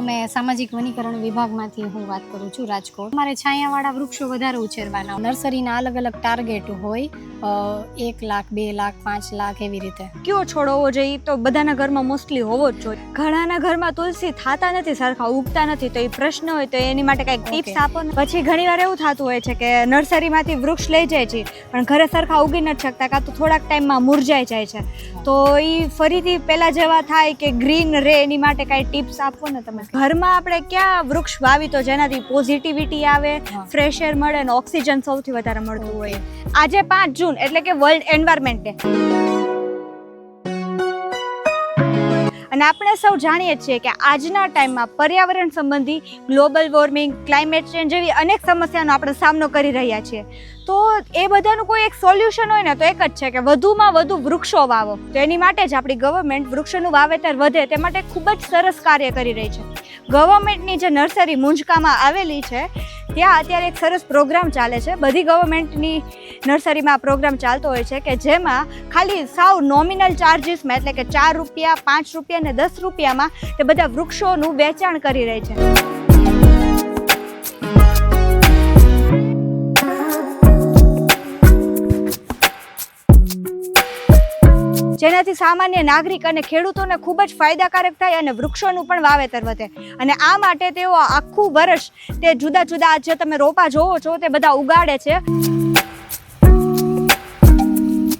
અમે સામાજિક વનીકરણ વિભાગમાંથી હું વાત કરું છું રાજકોટ. મારે છાયાવાળા વૃક્ષો વધારે ઉછેરવાના. નર્સરીના અલગ અલગ ટાર્ગેટ હોય એક લાખ બે લાખ પાંચ લાખ એવી રીતે. કયો છોડ હોવો જોઈએ? તો બધાના ઘરમાં મોસ્ટલી હોવો જ જોઈએ. ઘણાના ઘરમાં તુલસી થતા નથી સરખા ઉગતા નથી તો એ પ્રશ્ન હોય તો એની માટે કંઈક ટિપ્સ. આપો પછી ઘણીવાર એવું થતું હોય છે કે નર્સરીમાંથી વૃક્ષ લઈ જાય છે પણ ઘરે સરખા ઉગી નથી શકતા કાં તો થોડાક ટાઈમમાં મુરઝાઈ જાય છે. તો એ ફરીથી પહેલાં જેવા થાય કે ગ્રીન રે એની માટે કઈ ટિપ્સ આપો? ને તમે. ઘરમાં આપણે ક્યાં વૃક્ષ વાવી તો જેનાથી પોઝિટિવિટી આવે. ફ્રેશ એર મળે ને ઓક્સિજન સૌથી વધારે મળતું હોય. આજે પાંચ જૂન એટલે કે વર્લ્ડ એન્વાયરમેન્ટ ડે અને આપણે સૌ જાણીએ છીએ કે આજના ટાઈમમાં પર્યાવરણ સંબંધી ગ્લોબલ વોર્મિંગ, ક્લાઇમેટ ચેન્જ જેવી અનેક સમસ્યાનો આપણે સામનો કરી રહ્યા છીએ. તો એ બધાનું કોઈ એક સોલ્યુશન હોય ને તો એક જ છે કે વધુમાં વધુ વૃક્ષો વાવો. તો એની માટે જ આપણી ગવર્મેન્ટ વૃક્ષોનું વાવેતર વધે તે માટે ખૂબ જ સરસ કાર્ય કરી રહી છે. ગવર્મેન્ટની જે નર્સરી મુંજકામાં આવેલી છે, ત્યાં અત્યારે એક સરસ પ્રોગ્રામ ચાલે છે. બધી ગવર્મેન્ટની નર્સરીમાં આ પ્રોગ્રામ ચાલતો હોય છે કે જેમાં ખાલી સાવ નોમિનલ ચાર્જીસમાં એટલે કે ચાર રૂપિયા, પાંચ રૂપિયા અને દસ રૂપિયામાં તે બધા વૃક્ષોનું વેચાણ કરી રહી છે. જેનાથી સામાન્ય નાગરિક અને ખેડૂતોને ખૂબ જ ફાયદાકારક થાય અને વૃક્ષોનું પણ વાવેતર વધે. અને આ માટે તેઓ આખું વર્ષ તે જુદા જુદા જે તમે રોપા જોવો છો તે બધા ઉગાડે છે.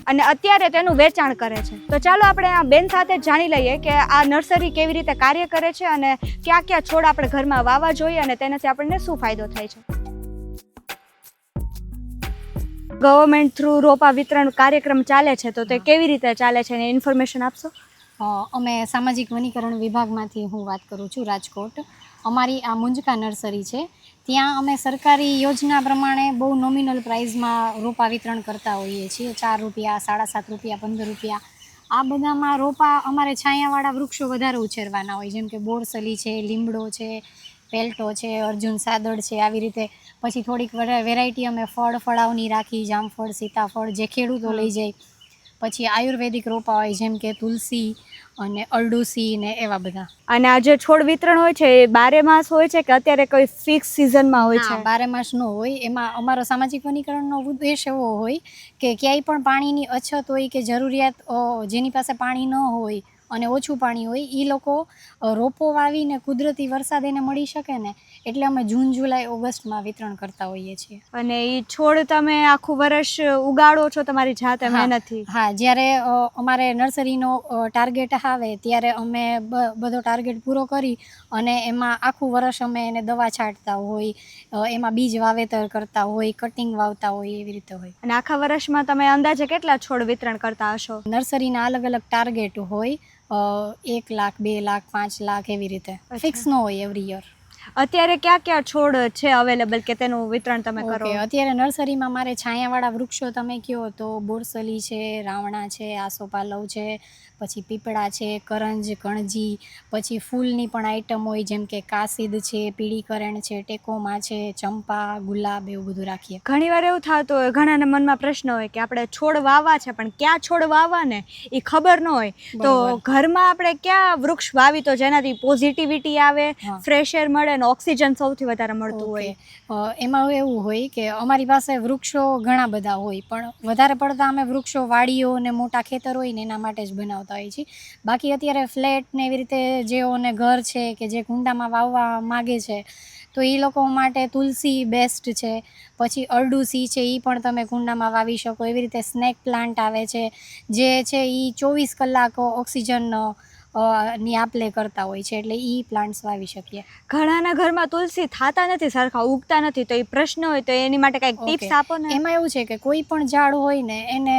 અને અત્યારે તેનું વેચાણ કરે છે. તો ચાલો આપણે આ બેન સાથે જાણી લઈએ કે આ નર્સરી કેવી રીતે કાર્ય કરે છે અને કયા કયા છોડ આપણે ઘરમાં વાવવા જોઈએ અને તેનાથી આપણને શું ફાયદો થાય છે. ગવર્મેન્ટ થ્રુ રોપા વિતરણ કાર્યક્રમ ચાલે છે તો તે કેવી રીતે ચાલે છે એની ઇન્ફોર્મેશન આપશો? અમે સામાજિક વનીકરણ વિભાગમાંથી હું વાત કરું છું રાજકોટ. અમારી આ મુંજકા નર્સરી છે. ત્યાં અમે સરકારી યોજના પ્રમાણે બહુ નોમિનલ પ્રાઇઝમાં રોપા વિતરણ કરતા હોઈએ છીએ. ચાર રૂપિયા સાડા સાત રૂપિયા પંદર રૂપિયા. આ બધામાં રોપા અમારે છાયાવાળા વૃક્ષો વધારે ઉછેરવાના હોય જેમ કે બોરસલી છે લીમડો છે પેલ્ટો છે અર્જુન સાદડ છે આવી રીતે પછી થોડીક વેરાયટી અમે ફળ ફળાવની રાખી જામફળ સીતાફળ જે ખેડૂતો લઈ જાય. પછી આયુર્વેદિક રોપા હોય જેમ કે તુલસી અને અરડુસી ને એવા બધા. અને આ જે છોડ વિતરણ હોય છે એ બારે માસ હોય છે કે અત્યારે કોઈ ફિક્સ સિઝનમાં હોય છે? બારે માસ નો હોય. એમાં અમારો સામાજિક વનીકરણનો ઉદ્દેશ એવો હોય કે ક્યાંય પણ પાણીની અછત હોય કે જરૂરિયાત જેની પાસે પાણી ન હોય અને ઓછું પાણી હોય એ લોકો રોપો વાવીને કુદરતી વરસાદ એને મળી શકે ને એટલે અમે જૂન જુલાઈ ઓગસ્ટમાં વિતરણ કરતા હોઈએ છીએ. અને એ છોડ તમે આખું વર્ષ ઉગાડો છો તમારી જાતે. મહેનતથી હા જ્યારે અમારે નર્સરીનો ટાર્ગેટ આવે ત્યારે અમે બધો ટાર્ગેટ પૂરો કરી અને એમાં આખું વર્ષ અમે એને દવા છાંટતા હોય એમાં બીજ વાવેતર કરતા હોય કટિંગ વાવતા હોય એવી રીતે હોય. અને આખા વર્ષમાં તમે અંદાજે કેટલા છોડ વિતરણ કરતા હશો? નર્સરીના અલગ અલગ ટાર્ગેટ હોય એક લાખ બે લાખ પાંચ લાખ એવી રીતે. ફિક્સ ન હોય એવરી યર અત્યારે ક્યાં ક્યાં છોડ છે અવેલેબલ કે તેનું વિતરણ તમે કરો? અત્યારે નર્સરીમાં મારે છાયાવાળા વૃક્ષો તમે કહો તો બોરસલી છે રાવણા છે આસોપાલવ છે પછી પીપળા છે કરંજ કણજી પછી ફૂલની પણ આઈટમ હોય જેમ કે કાસિદ છે પીળી કરેણ છે ટેકોમાં છે ચંપા ગુલાબ એવું બધું રાખીએ. ઘણીવાર એવું થતું હોય ઘણાના મનમાં પ્રશ્ન હોય કે આપણે છોડ વાવવા છે પણ ક્યાં છોડ વાવવા ને એ ખબર ન હોય. તો ઘરમાં આપણે ક્યાં વૃક્ષ વાવી તો જેનાથી પોઝિટિવિટી આવે. ફ્રેશ એર મળે અને ઓક્સિજન સૌથી વધારે મળતું હોય. એમાં એવું હોય કે અમારી પાસે વૃક્ષો ઘણા બધા હોય પણ વધારે પડતા અમે વૃક્ષો વાડીઓ ને મોટા ખેતર હોય ને એના માટે જ બનાવતા હોઈએ છે. બાકી અત્યારે ફ્લેટ ને એવી રીતે જેઓને ઘર છે કે જે કુંડામાં વાવવા માગે છે, તો એ લોકો માટે તુલસી બેસ્ટ છે. પછી અરડુસી છે એ પણ તમે કુંડામાં વાવી શકો. એવી રીતે સ્નેક પ્લાન્ટ આવે છે. જે છે એ ચોવીસ કલાક ઓક્સિજન ની આપલે કરતા હોય છે એટલે એ પ્લાન્ટ્સ વાવી શકીએ. ઘણાના ઘરમાં તુલસી થાતા નથી સરખા ઉગતા નથી તો એ પ્રશ્ન હોય તો એની માટે કંઈક ટિપ્સ. આપો ને. એમાં એવું છે કે કોઈ પણ ઝાડ હોય ને એને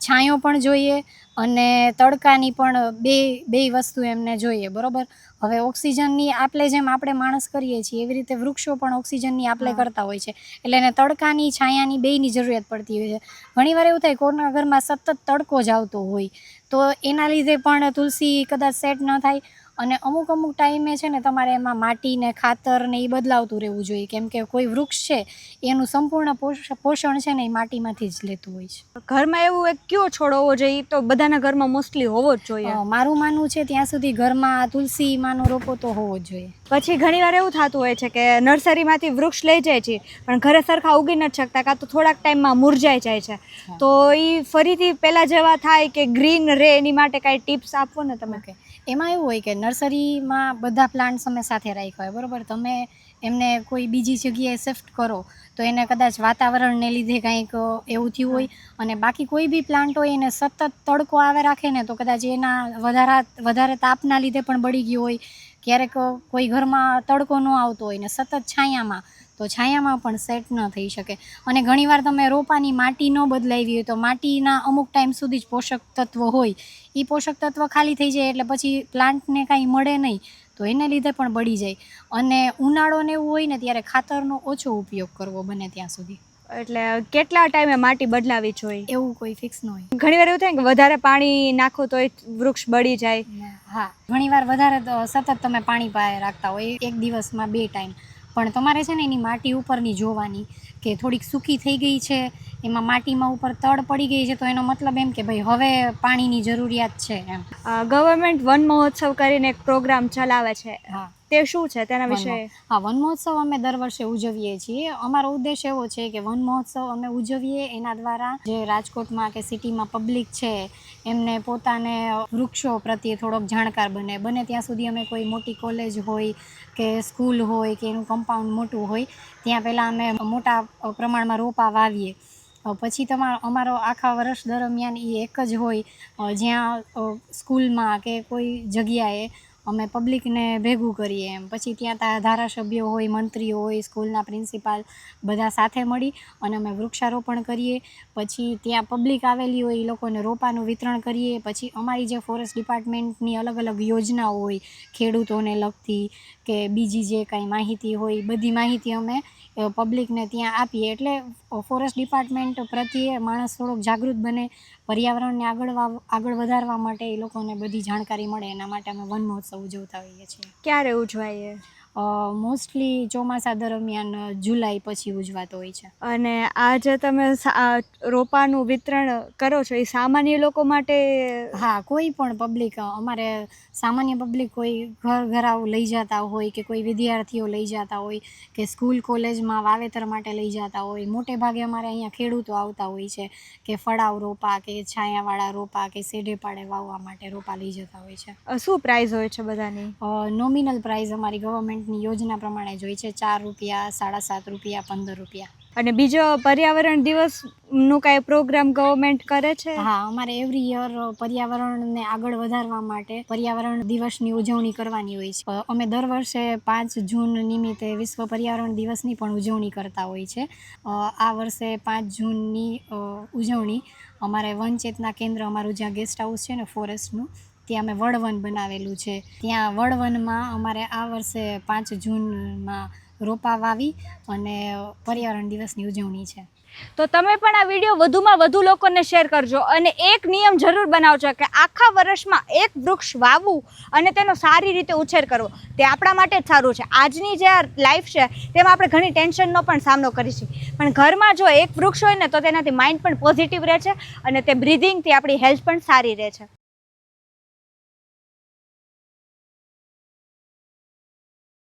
છાંયો પણ જોઈએ અને તડકાની પણ બે બે વસ્તુ એમને જોઈએ બરોબર? હવે ઓક્સિજનની આપલે જેમ આપણે માણસ કરીએ છીએ એવી રીતે વૃક્ષો પણ ઓક્સિજનની આપલે. કરતા હોય છે. એટલે એને તડકાની છાયાની બેયની જરૂરિયાત પડતી હોય છે. ઘણીવાર એવું થાય કોઈના ઘરમાં સતત તડકો જ આવતો હોય. તો એના લીધે પણ તુલસી કદાચ સેટ ન થાય. અને અમુક અમુક ટાઈમે છે ને તમારે એમાં માટીને ખાતર ને એ બદલાવતું રહેવું જોઈએ. કેમ કે કોઈ વૃક્ષ છે એનું સંપૂર્ણ પોષ- પોષણ છે ને એ માટીમાંથી જ લેતું હોય છે. ઘરમાં એવું એક કયો છોડ હોવો જોઈએ? તો બધાના ઘરમાં મોસ્ટલી હોવો જ જોઈએ. મારું માનવું છે ત્યાં સુધી ઘરમાં તુલસી માનો રોપો તો હોવો જ જોઈએ. પછી ઘણીવાર એવું થતું હોય છે કે નર્સરીમાંથી વૃક્ષ લઈ જાય છે પણ ઘરે સરખા ઉગી નથી શકતા કાં તો થોડાક ટાઈમમાં મુરઝાઈ જાય છે. તો એ ફરીથી પહેલાં જેવા થાય કે ગ્રીન રહે એની માટે કાંઈ ટિપ્સ આપો ને તમે? કે એમાં એવું હોય કે નર્સરીમાં બધા પ્લાન્ટ્સ અમે સાથે રાખ્યા હોય બરાબર? તમે એમને કોઈ બીજી જગ્યાએ શિફ્ટ કરો તો એને કદાચ વાતાવરણને લીધે કાંઈક એવું થયું હોય અને બાકી કોઈ બી પ્લાન્ટ હોય એને સતત તડકો આવે રાખે ને તો કદાચ એના વધારા વધારે તાપના લીધે પણ બળી ગયું હોય. ક્યારેક કોઈ ઘરમાં તડકો ન આવતો હોય ને સતત છાયામાં તો છાયામાં પણ સેટ ન થઈ શકે. અને ઘણીવાર તમે રોપાની માટી ન બદલાવી હોય તો માટીના અમુક ટાઈમ સુધી જ પોષક તત્વ હોય. એ પોષક તત્વ ખાલી થઈ જાય એટલે પછી પ્લાન્ટને કાંઈ મળે નહીં તો એને લીધે પણ બળી જાય. અને ઉનાળો ને એવું હોય ને ત્યારે ખાતરનો ઓછો ઉપયોગ કરવો બને ત્યાં સુધી. એટલે કેટલા ટાઈમે માટી બદલાવી જોઈએ એવું કોઈ ફિક્સ ન હોય. ઘણીવાર એવું થાય કે વધારે પાણી નાખો તો વૃક્ષ બળી જાય. હા. ઘણીવાર વધારે તો સતત તમે પાણી પાય રાખતા હોય એક દિવસમાં બે ટાઈમ પણ તમારે છે ને એની માટી ઉપરની જોવાની કે થોડીક સૂકી થઈ ગઈ છે એમાં માટીમાં ઉપર તડ પડી ગઈ છે તો એનો મતલબ એમ કે ભાઈ હવે પાણીની જરૂરિયાત છે એમ. ગવર્મેન્ટ વન મહોત્સવ કરીને એક પ્રોગ્રામ ચલાવે છે. હા. તે શું છે તેના વિશે? હા વન મહોત્સવ અમે દર વર્ષે ઉજવીએ છીએ. અમારો ઉદ્દેશ એવો છે કે વન મહોત્સવ અમે ઉજવીએ એના દ્વારા જે રાજકોટમાં કે સિટીમાં પબ્લિક છે એમને પોતાને વૃક્ષો પ્રત્યે થોડોક જાણકાર બને. બને ત્યાં સુધી અમે કોઈ મોટી કોલેજ હોય કે સ્કૂલ હોય કે એનું કમ્પાઉન્ડ મોટું હોય ત્યાં પહેલાં અમે મોટા પ્રમાણમાં રોપા વાવીએ. પછી તમારો, અમારો આખા વર્ષ દરમિયાન એ એક જ હોય. જ્યાં સ્કૂલમાં કે કોઈ જગ્યાએ અમે પબ્લિકને ભેગું કરીએ એમ. પછી ત્યાં ધારાસભ્યો હોય, મંત્રીઓ હોય, સ્કૂલના પ્રિન્સિપાલ બધા સાથે મળી અને અમે વૃક્ષારોપણ કરીએ. પછી ત્યાં પબ્લિક આવેલી હોય એ લોકોને રોપાનું વિતરણ કરીએ. પછી અમારી જે ફોરેસ્ટ ડિપાર્ટમેન્ટની અલગ અલગ યોજનાઓ હોય, ખેડૂતોને લગતી કે બીજી જે કાંઈ માહિતી હોય, બધી માહિતી અમે પબ્લિકને ત્યાં આપીએ. એટલે ફોરેસ્ટ ડિપાર્ટમેન્ટ પ્રત્યે માણસ થોડોક જાગૃત બને, પર્યાવરણને આગળ આગળ વધારવા માટે એ લોકોને બધી જાણકારી મળે. એના માટે અમે વન મહોત્સવ ઉજવતા હોઈએ છીએ. ક્યારે ઉજવાય એ? મોસ્ટલી ચોમાસા દરમિયાન જુલાઈ પછી ઉજવાતો હોય છે. અને આ જે તમે રોપાનું વિતરણ કરો છો એ સામાન્ય લોકો માટે હા કોઈ પણ પબ્લિક અમારે સામાન્ય પબ્લિક કોઈ ઘર ઘરાવ લઈ જતા હોય કે કોઈ વિદ્યાર્થીઓ લઈ જતા હોય કે સ્કૂલ કોલેજમાં વાવેતર માટે લઈ જતા હોય મોટે ભાગે અમારે અહીંયા ખેડૂતો આવતા હોય છે કે ફળાવ રોપા કે છાયાવાળા રોપા કે સેઢે પાડે વાવવા માટે રોપા લઈ જતા હોય છે. શું પ્રાઇઝ હોય છે બધાની? નોમિનલ પ્રાઇઝ અમારી ગવર્મેન્ટની યોજના પ્રમાણે જ હોય છે. ચાર રૂપિયા સાડા સાત રૂપિયા પંદર રૂપિયા. અને બીજો પર્યાવરણ દિવસનું કાંઈ પ્રોગ્રામ ગવર્મેન્ટ કરે છે? હા અમારે એવરી યર પર્યાવરણને આગળ વધારવા માટે પર્યાવરણ દિવસની ઉજવણી કરવાની હોય છે. અમે દર વર્ષે પાંચ જૂન નિમિત્તે વિશ્વ પર્યાવરણ દિવસની પણ ઉજવણી કરતા હોય છે. આ વર્ષે પાંચ જૂનની ઉજવણી અમારે વનચેતના કેન્દ્ર અમારું જ્યાં ગેસ્ટ હાઉસ છે ને ફોરેસ્ટનું ત્યાં અમે વડવન બનાવેલું છે. ત્યાં વડવનમાં અમારે આ વર્ષે પાંચ જૂનમાં રોપા વાવી અને પર્યાવરણ દિવસની ઉજવણી છે. તો તમે પણ આ વીડિયો વધુમાં વધુ લોકોને શેર કરજો અને એક નિયમ જરૂર બનાવજો કે આખા વર્ષમાં એક વૃક્ષ વાવવું અને તેનો સારી રીતે ઉછેર કરવો. તે આપણા માટે જ સારું છે. આજની જે લાઈફ છે, તેમાં આપણે ઘણી ટેન્શનનો પણ સામનો કરી છીએ પણ ઘરમાં જો એક વૃક્ષ હોય ને, તો તેનાથી માઇન્ડ પણ પોઝિટિવ રહે છે અને તે બ્રિધિંગથી આપણી હેલ્થ પણ સારી રહે છે.